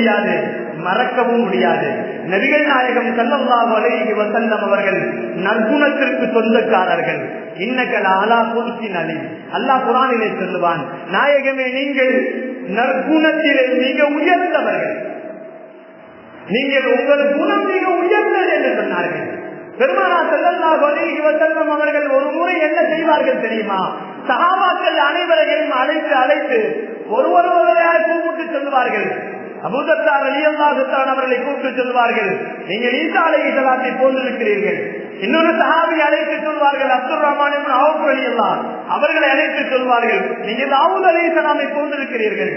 முடியாது மறக்கவும் முடியாது. நபிகள் நாயகம் ஸல்லல்லாஹு அலைஹி வஸல்லம் அவர்கள் நற்குணத்திற்கு சொந்தக்காரர்கள். இன்னக்கல் அலா குல்கின் அலி அல்லா குரானிலே சொல்லுவான் நாயகமே நீங்கள் நற்குணத்திலே மிக உயர்ந்தவர்கள். நீங்கள் உங்கள் குணம் மிக உயர்ந்தது என்று சொன்னார்கள். பெருமானா செல்லல்லா அலைஹி வஸல்லம் அவர்கள் ஒரு முறை என்ன செய்வார்கள் தெரியுமா? சகாபாக்கள் அனைவரையும் அழைத்து அழைத்து ஒருவர் ஒருவரையாக கூப்பிட்டு சொல்லுவார்கள். அபூதத்தா வெளியல்லாஹுத்தான் அவர்களை கூப்பிட்டு சொல்வார்கள் நீங்கள் ஈசா அலை இசலாத்தை போன்றிருக்கிறீர்கள். இன்னொரு சகாவை அழைத்து சொல்வார்கள் அப்துல் ரஹ்மான் அவர்களை அழைத்து சொல்வார்கள் நீங்கள் தாவூத் அலி இஸ்லாமை போன்றிருக்கிறீர்கள்.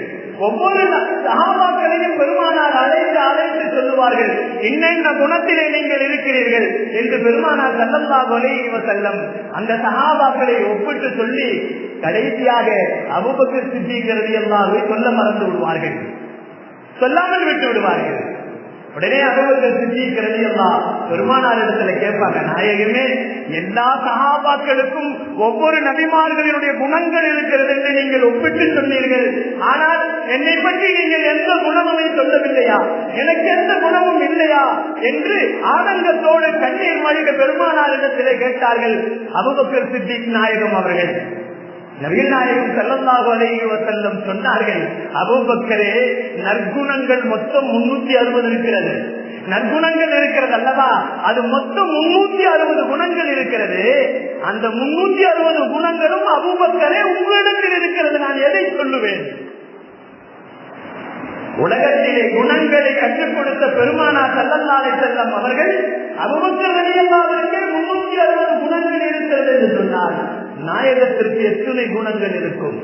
ஒவ்வொரு சஹாபாக்களையும் பெருமானார் அழைத்து அழைத்து சொல்லுவார்கள் இன்னென்ன குணத்திலே நீங்கள் இருக்கிறீர்கள் என்று பெருமானார் சல்லல்லாஹு இவ செல்லம் அந்த சஹாபாக்களை ஒப்பிட்டு சொல்லி கடைசியாக அபூபக்கர் சித்திக் ரலியல்லாஹு சொல்ல மறந்து விடுவார்கள். சொல்லாமல் விட்டு விடுவார்கள். உடனே அபூபக்கர் சித்திக் ரலியல்லாஹு பெருமானார் இடத்துல கேட்பாங்க நாயகமே எல்லா சகாபாக்களுக்கும் ஒவ்வொரு நபிமார்களினுடைய குணங்கள் இருக்கிறது என்று நீங்கள் ஒப்பிட்டு சொன்னீர்கள். ஆனால் என்னை பற்றி நீங்கள் எந்த குணமுமே சொல்லவில்லையா? எனக்கு எந்த குணமும் இல்லையா? என்று ஆனந்தத்தோடு கண்ணீர் மழிக பெருமானார் இடத்திலே கேட்டார்கள் அபுபக்கர் சித்திக் நாயகம் அவர்கள் நவீன நாயகம் செல்லல்லாஹு அலைஹி வஸல்லம் சொன்னார்கள் அபூபக்கரே நற்குணங்கள் மொத்தம் முன்னூத்தி அறுபது இருக்கிறது. நற்குணங்கள் இருக்கிறது அல்லவா? அது மொத்தம் முன்னூத்தி அறுபது குணங்கள் இருக்கிறது. அந்த முன்னூத்தி அறுபது குணங்களும் அபூபக்கரே உங்களிடத்தில் இருக்கிறது. நான் எதை சொல்லுவேன்? உலகத்திலே குணங்களை கற்றுக் கொடுத்த பெருமானா செல்லல்லாலை செல்லம் அவர்கள் அபுபக்கர் நாயகத்திற்கு எத்தனை குணங்கள் இருக்கும்?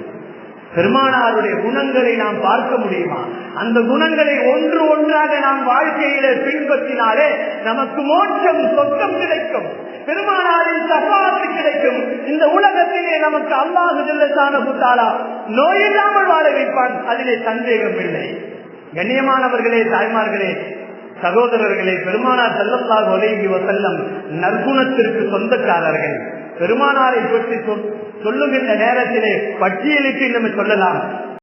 பெருமானாருடைய குணங்களை நாம் பார்க்க முடியுமா? அந்த குணங்களை ஒன்று ஒன்றாக நாம் வாழ்க்கையில பின்பற்றினாலே நமக்கு மோட்சம் சொத்தம் கிடைக்கும். பெருமானாரின் சகாத்து கிடைக்கும். இந்த உலகத்திலே நமக்கு அல்லாஹு ஜல்லசான குத்தாலா நோயில்லாமல் வாழ வைப்பான். அதிலே சந்தேகம் இல்லை. கண்ணியமானவர்களே தாய்மார்களே சகோதரர்களே பெருமானார் செல்லல்லாஹு அலைஹி வசல்லம் நற்குணத்திற்கு சொந்தக்காரர்கள். பெருமானாரை பற்றி சொல்லுகின்ற நேரத்திலே பட்டியலிட்டு நம்ம சொல்லலாம்.